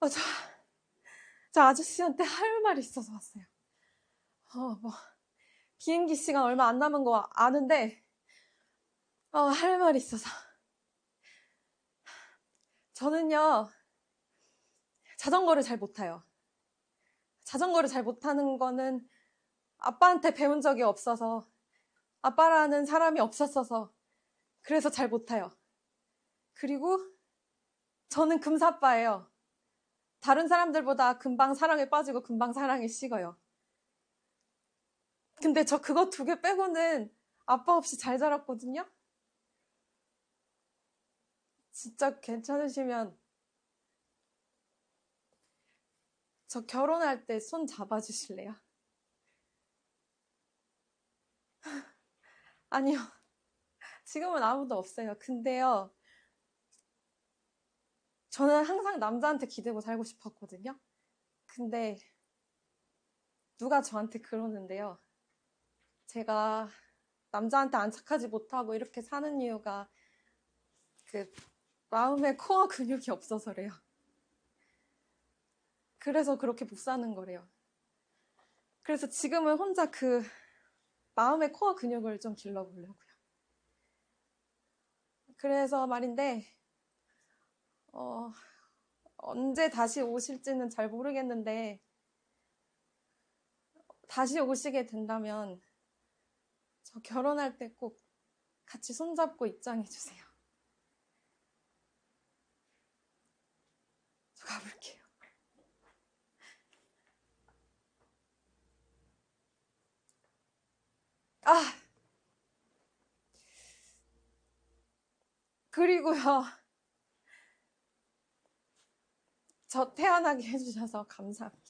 어, 저, 저 아저씨한테 할 말이 있어서 왔어요. 어, 뭐, 비행기 시간 얼마 안 남은 거 아는데, 어, 할 말이 있어서. 저는요, 자전거를 잘 못 타요. 자전거를 잘 못하는 거는 아빠한테 배운 적이 없어서, 아빠라는 사람이 없었어서, 그래서 잘 못 타요. 그리고 저는 금사빠예요. 다른 사람들보다 금방 사랑에 빠지고 금방 사랑에 식어요. 근데 저 그거 두 개 빼고는 아빠 없이 잘 자랐거든요? 진짜 괜찮으시면 저 결혼할 때 손 잡아주실래요? 아니요. 지금은 아무도 없어요. 근데요. 저는 항상 남자한테 기대고 살고 싶었거든요. 근데 누가 저한테 그러는데요. 제가 남자한테 안착하지 못하고 이렇게 사는 이유가 그 마음에 코어 근육이 없어서래요. 그래서 그렇게 못 사는 거래요. 그래서 지금은 혼자 그 마음의 코어 근육을 좀 길러보려고요. 그래서 말인데, 어, 언제 다시 오실지는 잘 모르겠는데, 다시 오시게 된다면, 저 결혼할 때 꼭 같이 손잡고 입장해주세요. 저 가볼게요. 아! 그리고요. 저 태어나게 해주셔서 감사합니다.